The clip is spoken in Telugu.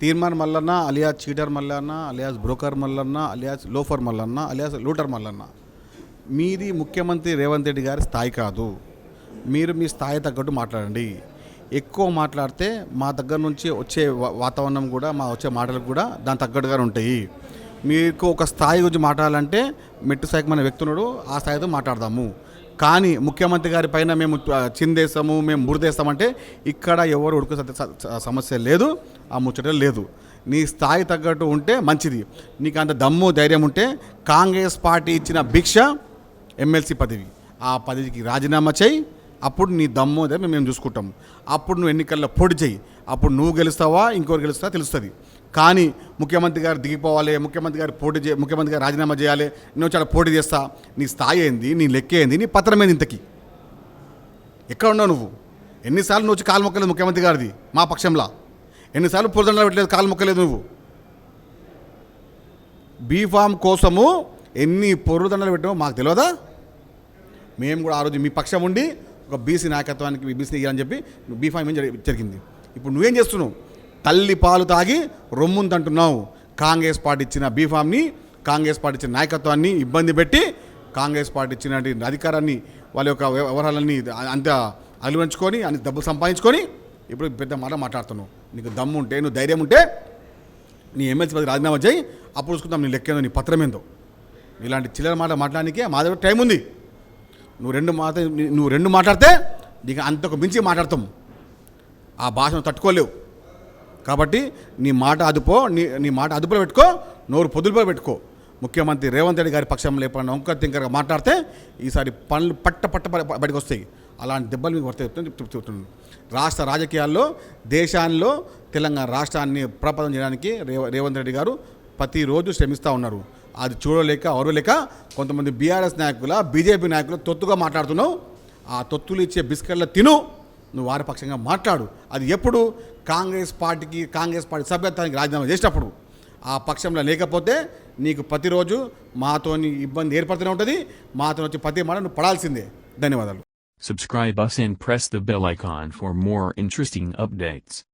తీర్మాన్ Mallanna alias cheater Mallanna alias broker Mallanna alias loafer Mallanna alias looter Mallanna. మీది ముఖ్యమంత్రి రేవంత్ రెడ్డి గారి స్థాయి కాదు. మీరు మీ స్థాయి తగ్గట్టు మాట్లాడండి. ఎక్కువ మాట్లాడితే మా దగ్గర నుంచి వచ్చే వాతావరణం కూడా మా వచ్చే మాటలు కూడా దాని తగ్గట్టుగా ఉంటాయి. మీకు ఒక స్థాయి గురించి మాట్లాడాలంటే మెట్టు స్థాయికి మన వ్యక్తున్నాడు ఆ స్థాయితో మాట్లాడదాము. కానీ ముఖ్యమంత్రి గారి పైన మేము ఆ, చిందేస్తాము మేము మురిదేస్తామంటే ఇక్కడ ఎవరు ఉడుకు సమస్య లేదు ఆ ముచ్చట లేదు. నీ స్థాయి తగ్గట్టు ఉంటే మంచిది. నీకు అంత దమ్ము ధైర్యం ఉంటే కాంగ్రెస్ పార్టీ ఇచ్చిన భిక్ష ఎమ్మెల్సీ పదవి. ఆ పదవికి రాజీనామా చేయి. అప్పుడు నీ దమ్ము అదే మేము చూసుకుంటాం అప్పుడు నువ్వు ఎన్నికల్లో పొడి చేయి. అప్పుడు నువ్వు గెలుస్తావా ఇంకోరు గెలుస్తావా తెలుస్తుంది. కానీ ముఖ్యమంత్రి గారు దిగిపోవాలి ముఖ్యమంత్రి గారు పోటీ చే ముఖ్యమంత్రి గారు రాజీనామా చేయాలి నువ్వు చాలా పోటీ చేస్తా నీ స్థాయి ఏంది నీ లెక్క ఏంది నీ పత్రం ఏంది ఇంతకి? ఎక్కడ ఉన్నావు నువ్వు? ఎన్నిసార్లు నువ్వు వచ్చి కాలు మొక్కలేదు ముఖ్యమంత్రి గారిది మా పక్షంలో? ఎన్నిసార్లు పొరదండలు పెట్టలేదు కాలు మొక్కలేదు నువ్వు? బీఫామ్ కోసము ఎన్ని పొరుదండలు పెట్టామో మాకు తెలియదా? మేము కూడా ఆ రోజు మీ పక్షం ఉండి ఒక బీసీ నాయకత్వానికి బీసీ ఇవ్వాలని చెప్పి బీఫామ్ ఏం జరిగింది. ఇప్పుడు నువ్వేం చేస్తున్నావు? తల్లి పాలు తాగి రొమ్ముందంటున్నావు కాంగ్రెస్ పార్టీ ఇచ్చిన బీఫామ్ని కాంగ్రెస్ పార్టీ ఇచ్చిన నాయకత్వాన్ని ఇబ్బంది పెట్టి కాంగ్రెస్ పార్టీ ఇచ్చిన అధికారాన్ని వాళ్ళ యొక్క వ్యవహారాలన్నీ అంత అలువంచుకొని అన్ని డబ్బులు సంపాదించుకొని ఇప్పుడు పెద్ద మాట మాట్లాడుతున్నావు. నీకు దమ్ము ఉంటే నువ్వు ధైర్యం ఉంటే నీ ఎమ్మెల్సీ పది రాజీనామా చేయి అప్పుడు చూసుకుందాం నీ లెక్కేందో నీ పత్రం ఏందో. ఇలాంటి చిల్లర మాట మాట్లాడడానికే మా దగ్గర టైం ఉంది. నువ్వు రెండు మాట నువ్వు రెండు మాట్లాడితే నీకు అంతకు మించి మాట్లాడతాం. ఆ భాషను తట్టుకోలేవు. కాబట్టి నీ మాట అదుపో నీ నీ మాట అదుపులో పెట్టుకో నోరు పొదుపులో పెట్టుకో. ముఖ్యమంత్రి రేవంత్ రెడ్డి గారి పక్షంలో ఎప్పుడన్నా వంక తింకరగా మాట్లాడితే ఈసారి పనులు పట్ట పట్ట బయటకు వస్తాయి అలాంటి దెబ్బలు మీకు పడతాయి చెప్తున్నాను రాష్ట్ర రాజకీయాల్లో దేశాల్లో తెలంగాణ రాష్ట్రాన్ని ప్రపదం చేయడానికి రే రేవంత్ రెడ్డి గారు ప్రతిరోజు శ్రమిస్తూ ఉన్నారు. అది చూడలేక ఓరలేక కొంతమంది బీఆర్ఎస్ నాయకుల బీజేపీ నాయకులు తొత్తుగా మాట్లాడుతున్నావు. ఆ తొత్తులు ఇచ్చే బిస్కెట్ల తిను. నువ్వు వారి పక్షంగా మాట్లాడు. అది ఎప్పుడు? కాంగ్రెస్ పార్టీకి కాంగ్రెస్ పార్టీ సభ్యత్వానికి రాజీనామా చేసేటప్పుడు ఆ పక్షంలో లేకపోతే నీకు ప్రతిరోజు మాతోని ఇబ్బంది ఏర్పడుతూనే ఉంటుంది. మాతో వచ్చి ప్రతి మాట నువ్వు పడాల్సిందే. ధన్యవాదాలు. Subscribe us and press the bell icon for more interesting updates.